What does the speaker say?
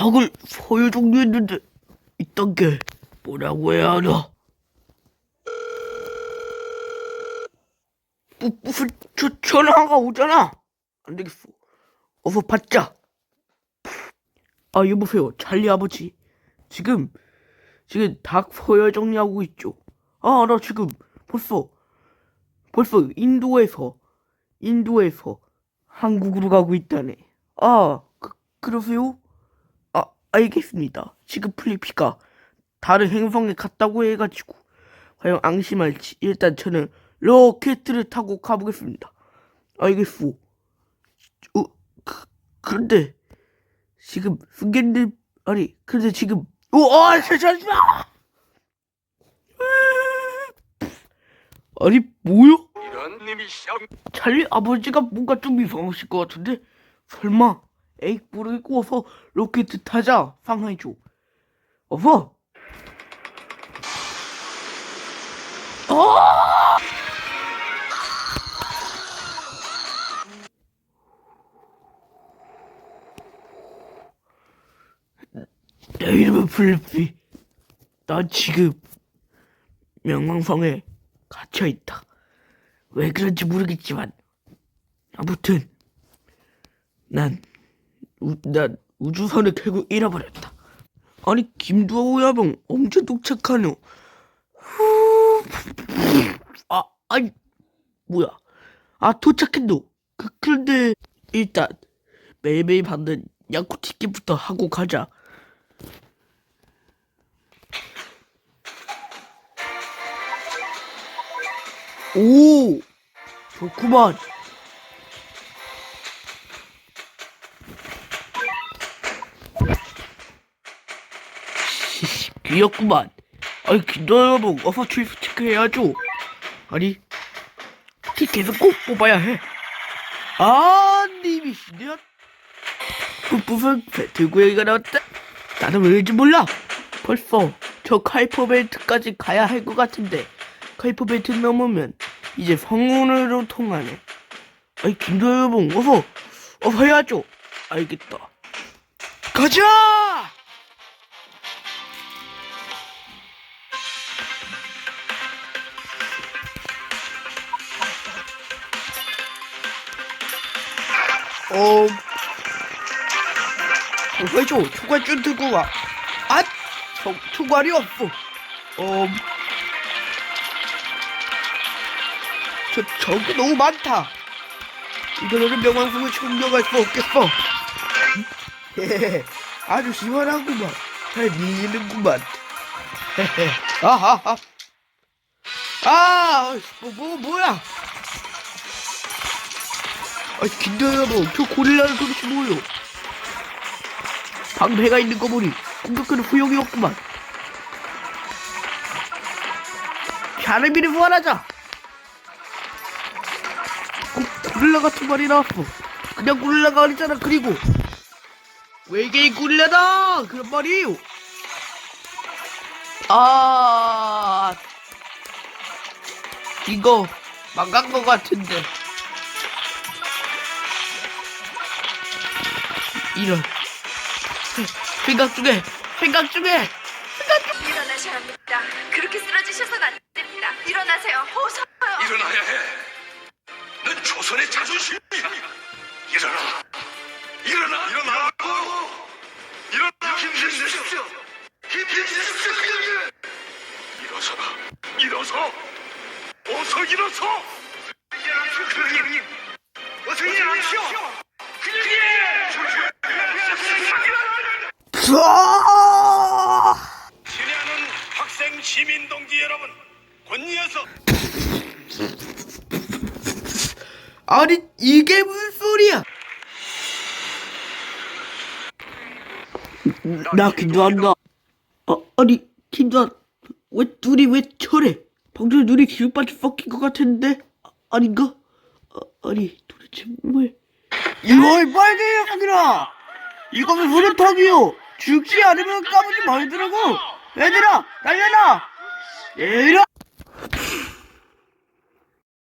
닭을 소유 종료했는데 이딴 게 뭐라고 해야 하나? 무, 무슨 저, 전화가 오잖아. 안 되겠어. 어서 받자. 아 여보세요, 찰리 아버지. 지금 지금 닭 소열 정리하고 있죠. 아 나 지금 벌써 벌써 인도에서 인도에서 한국으로 가고 있다네. 아 그, 그러세요? 아 알겠습니다. 지금 플리피가 다른 행성에 갔다고 해가지고 과연 안심할지 일단 저는 로켓을 타고 가보겠습니다. 알겠소. 어, 그, 그런데 지금 승객들 아니 근데 지금 우와 잠시만 아니 뭐야? 이런 님이 시험 찰리 아버지가 뭔가 좀 이상하실 것 같은데 설마 에이크볼을 구워서 로켓 타자 상하이죠 어서 아! 내 이름은 플리피. 난 지금 명왕성에 갇혀있다. 왜 그런지 모르겠지만 아무튼 난, 우, 난 우주선을 결국 잃어버렸다. 아니 김두호 야봉 언제 도착하노? 후... 아 아니 뭐야? 아 도착했노. 그, 그런데 일단 매일매일 받는 야구 티켓부터 하고 가자. 오 좋구만. 귀엽구만. 아니 기다려봐. 어서 출입 체크해야죠. 아니 티켓을 꼭 뽑아야 해. 아 님이시냐? 그 무슨 배틀구이가 나왔다. 나는 왜인지 몰라. 벌써 저 카이퍼벨트까지 가야 할 것 같은데 카이퍼벨트 넘으면 이제 성운으로 통하네. 아이 김도여봉 어서 어서 해야죠. 알겠다. 가자! 어, 해줘. 초과 좀 들고 와. 아, 초, 초과리 없어. 어, 저, 저기 너무 많다. 이거는 명왕성을 충격할 수 없겠어. 헤헤, 아주 시원하구만. 잘 밀리는구만. 헤헤, 아하하. 아, 뭐, 뭐, 뭐야. 아, 긴장해봐. 저 고릴라는 도대체 뭐요? 방 배가 있는 거 보니 공격하는 후용이 없구만. 샤르비를 부활하자. 어, 고릴라 같은 말이 나왔어. 그냥 고릴라가 아니잖아. 그리고 외계인 고릴라다. 그런 말이에요. 아, 이거 망간 거 같은데. 이런 생각 중에 생각 중에 일어나셔야 합니다. 그렇게 쓰러지셔서는 안 됩니다. 일어나세요. 어서. 일어나야 해. 넌 조선의 자존심이야. 일어나. 일어나. 일어나 친애하는 학생 시민 동지 여러분, 권이어서 아니 이게 무슨 소리야? 나 긴장한다. 아, 아니 긴장 왜 눈이 왜 저래? 방금 눈이 기울빠져 섞인 것 같은데 아, 아닌가? 아, 아니 도대체 왜? 이걸 빨개 여기라! 이거는 소리통이요. 죽지 않으면 까부지 말더라고. 얘들아 날려라. 얘들아.